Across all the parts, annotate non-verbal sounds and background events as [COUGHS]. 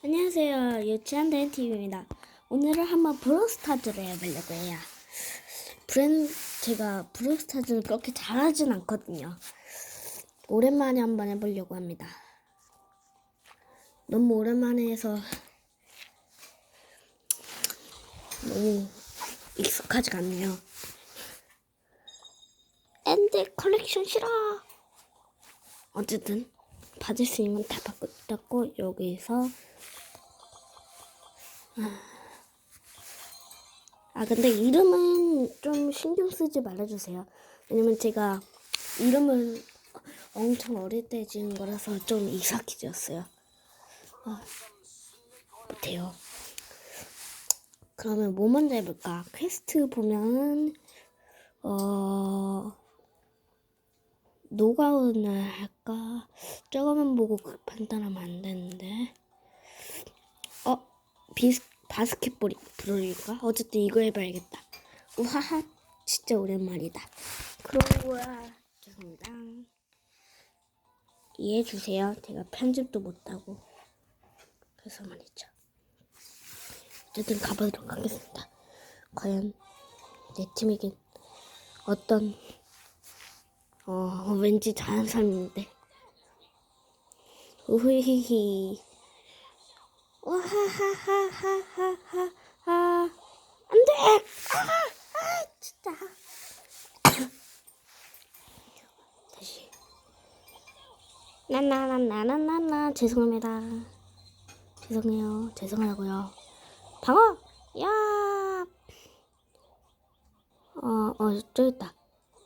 안녕하세요. 유치한 댄TV입니다. 오늘은 한번 브로스타즈를 해보려고 해요. 브랜, 제가 브로스타즈를 그렇게 잘하진 않거든요. 오랜만에 한번 해보려고 합니다. 너무 오랜만에 해서 너무 익숙하지가 않네요. 엔드 컬렉션 싫어! 어쨌든 받을 수 있는 건다 바꿨고 여기서 아 근데 이름은 좀 신경 쓰지 말아주세요. 왜냐면 제가 이름을 엄청 어릴 때 지은 거라서 좀 이삭해졌어요. 아, 못해요. 그러면 뭐 먼저 해볼까? 퀘스트 보면은 어 노가운을 할까? 저거만 보고 그 판단하면 안 되는데. 어, 비스, 바스켓볼이 브롤일까? 어쨌든 이거 해봐야겠다. 우하하, 진짜 오랜만이다. 그런 거야. 죄송합니다. 이해해주세요. 제가 편집도 못하고. 그래서 말이죠. 어쨌든 가보도록 하겠습니다. 과연 내 팀에겐 어떤 어, 왠지 잘하는 사람인데. 우히히히. 와하하하하하하. 안 돼! 아, 아, 진짜. 다시. 나나나나나나나. 죄송합니다. 죄송해요. 죄송하고요. 방어! 야! 어, 어, 저기 있다.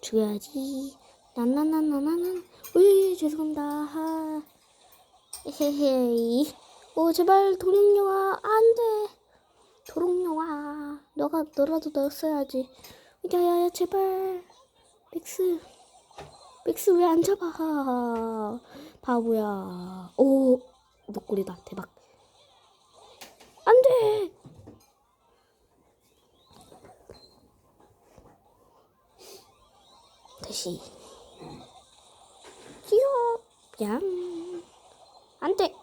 죽여야지. 나나나나나나. 으이, 죄송합니다. 하. 헤헤이. 오, 제발, 도롱뇽아. 안 돼. 도롱뇽아. 너가, 너라도 넣었어야지. 야야야, 제발. 백스. 백스 왜 안 잡아? 바보야. 오, 목걸이다. 대박. 안 돼. 다시. 귀여워. 양. 안 돼.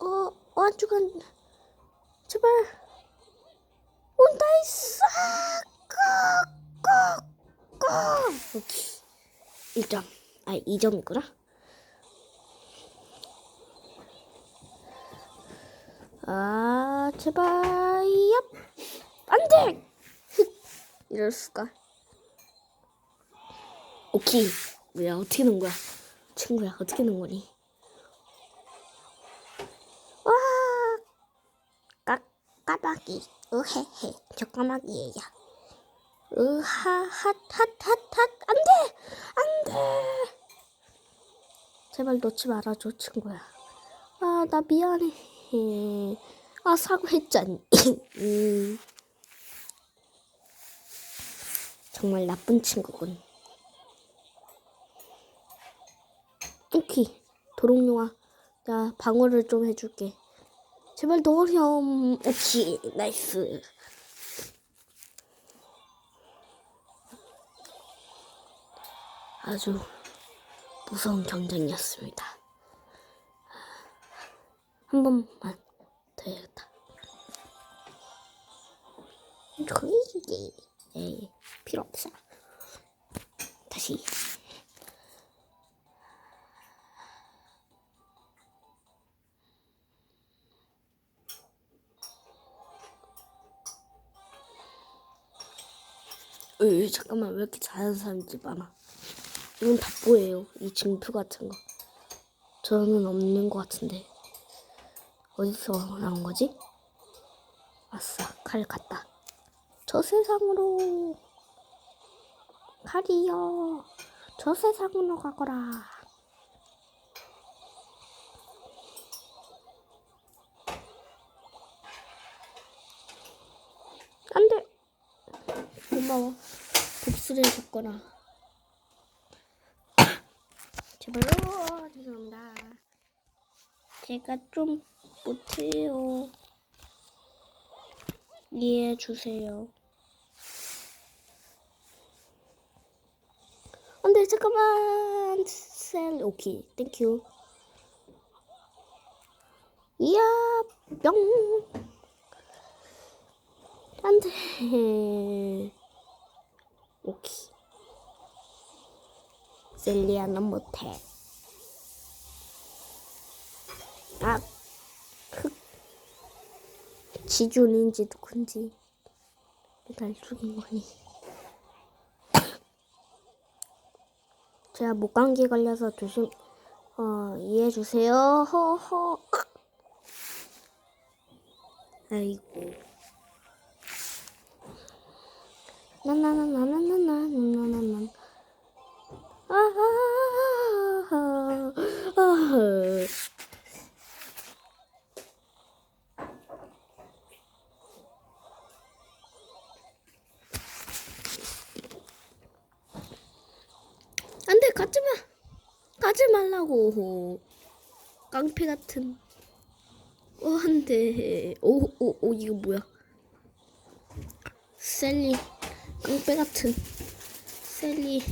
어, 완주간. 제발. 오, 나이스. 꼭, 꼭, 꼭. 오케이. 1점. 아, 2점이구나. 아, 제발. 얍. 안 돼. 흑. [LAUGHS] 이럴 수가. 오케이. 뭐야, 어떻게 넣은 거야? 친구야, 어떻게 넣은 거니? 와, 까, 까마귀. 으헤헤. 저 까마귀예요. 으하, 핫, 핫, 핫, 핫. 안 돼! 안 돼! 제발 놓지 말아줘, 친구야. 아, 나 미안해. 아, 사과했잖니. [LAUGHS] 음. 정말 나쁜 친구군. 오키 도롱뇽아 나 방어를 좀 해줄게. 제발 넣으렴 오키 나이스. 아주 무서운 경쟁이었습니다. 한 번만 으, 잠깐만 왜 이렇게 잘하는 사람들이 많아? 이건 다 뭐예요? 이 징표 같은 거. 저는 없는 것 같은데. 어디서 나온 거지? 아싸, 칼 갔다. 저 세상으로. 칼이요. 저 세상으로 가거라. 안 돼. 고마워. 복수를 해줬거라. [COUGHS] 제발로 죄송합니다. 제가 좀 못해요. 이해해 주세요. 안돼 잠깐만 셀 오케이 땡큐 이야 뿅. 안 돼. 오케이. 셀리아는 못해. 아, 흑. 지존인지 누군지 날 죽인 거니. 제가 목감기 걸려서 조심, 어, 이해해 주세요. 허허. 아이고. 나나나나나나나나나나. 아하하하. 아하. 안 돼, 가지 마. 가지 말라고. 깡패 같은. 어, 안 돼. 오, 오, 오, 이거 뭐야? 셀리. 깡패 같은. 셀리.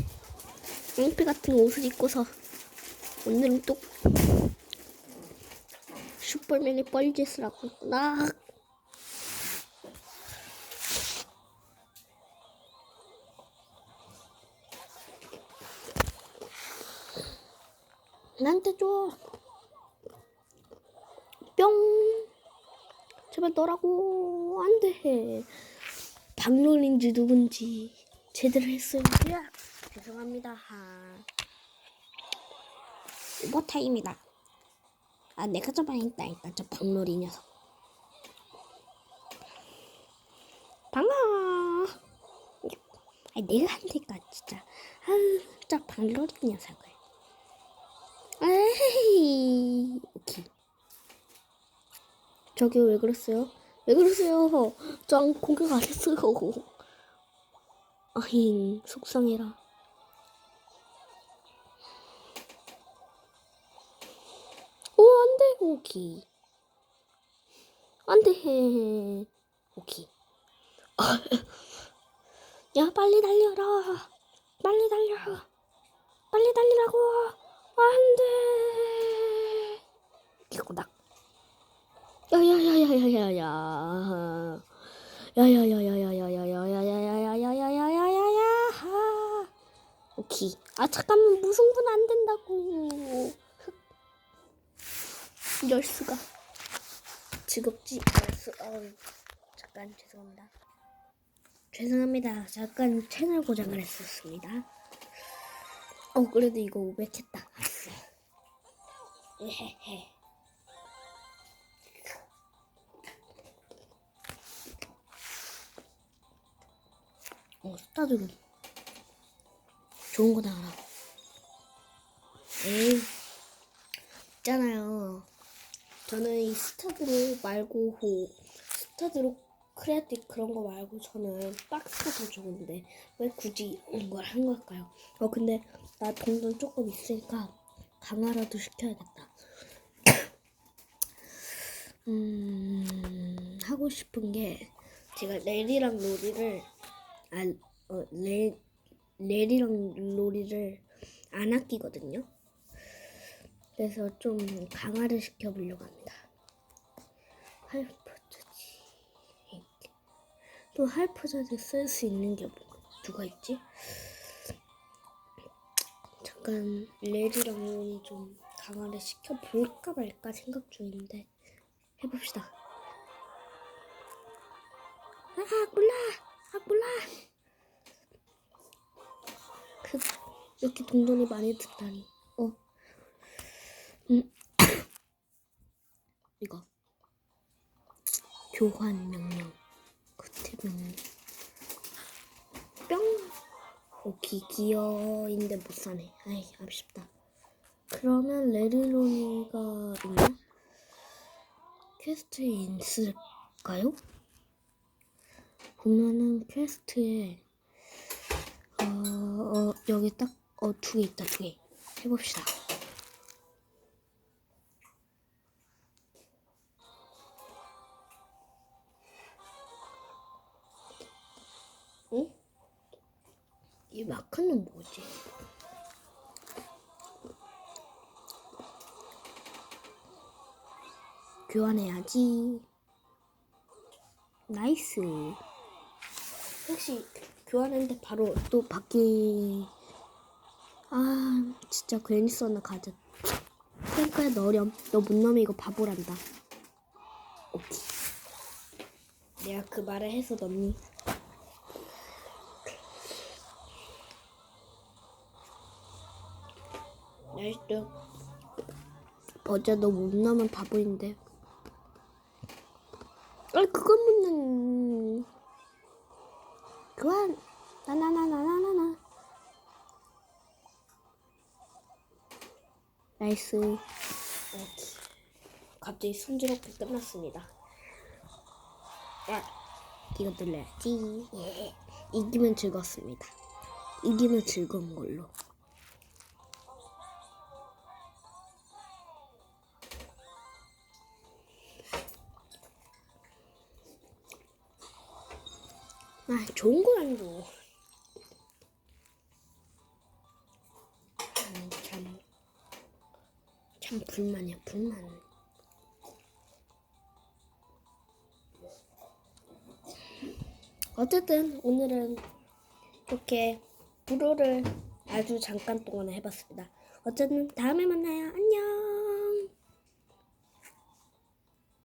깡패 같은 옷을 입고서. 오늘은 또. 슈퍼맨이 뻘짓을 하고 있구나. 나한테 줘. 뿅. 제발 너라고. 안 돼. 박놀인지 누군지 제대로 했어요. 야, 죄송합니다. 오버타임이다. 아, 내가 저번에 있다니까. 저 박놀이 녀석. 방아. 아, 내가 한테까 진짜. 아유, 진짜 박놀이 녀석을. 에이, 오케이. 저기 왜 그랬어요? 왜 그러세요? 전 공격 안 했어요. 아잉, 속상해라. 오케이. 안 돼. 오케이. [LAUGHS] 야, 빨리 달려라. 빨리 달려. 빨리 달리라고. 안 돼. 이거다. 야야야야야야야. 야야야야야야야야야야야야야야야야. 오케이. 아 잠깐만 무승부는 안 된다고. 이럴 수가. 즐겁지 않을 수. 어, 잠깐 죄송합니다. 죄송합니다. 잠깐 채널 고장을 했었습니다. 어 그래도 이거 500 했다. 에헤헤. 어, 스타드로. 좋은 거 나와라. 에이. 있잖아요. 저는 이 스타드로 말고, 호, 스타드로 크레아틱 그런 거 말고 저는 박스가 더 좋은데, 왜 굳이 이걸 한 걸까요? 어, 근데 나 돈돈 조금 있으니까 강화라도 시켜야겠다. [COUGHS] 음, 하고 싶은 게, 제가 렐이랑 로리를 아, 어, 레, 렐이랑 로리를 안 아끼거든요. 그래서 좀 강화를 시켜보려고 합니다. 할프저지. 또 할프저지 쓸 수 있는 게 뭐, 누가 있지? 잠깐 로리 좀 강화를 시켜볼까 말까 생각 중인데 해봅시다. 아, 몰라! 아 몰라. 그 이렇게 동전이 많이 듣다니. 어. 음. 이거 교환 명령. 그때 명령. 뿅. 오케이 기어인데 못 사네. 아이 아쉽다. 그러면 레리로니가 있나? 퀘스트에 있을까요? 보면은 퀘스트에 어, 어 여기 딱 어 두 개 있다 두 개 해봅시다. 이 마크는 뭐지? 교환해야지. 나이스. 혹시 교환했는데 바로 또 바뀌. 아, 진짜 괜히 썼나 가자. 탱크야 너렴. 너못 넘어 이거 바보란다. 오케이. 내가 그 말을 해서 넣니? 나이스. 버자 너못 넘으면 바보인데. 아 그건 묻는. 교환. 나나나나나나나. 나이스. 오케이. 갑자기 순조롭게 끝났습니다. 아, 이거 눌러야지. 예. 이기면 즐겁습니다. 이기면 즐거운 걸로. 아, 좋은 거안 줘. 음, 참, 참 불만이야, 불만. 어쨌든 오늘은 이렇게 불호를 아주 잠깐 동안 해봤습니다. 어쨌든 다음에 만나요. 안녕.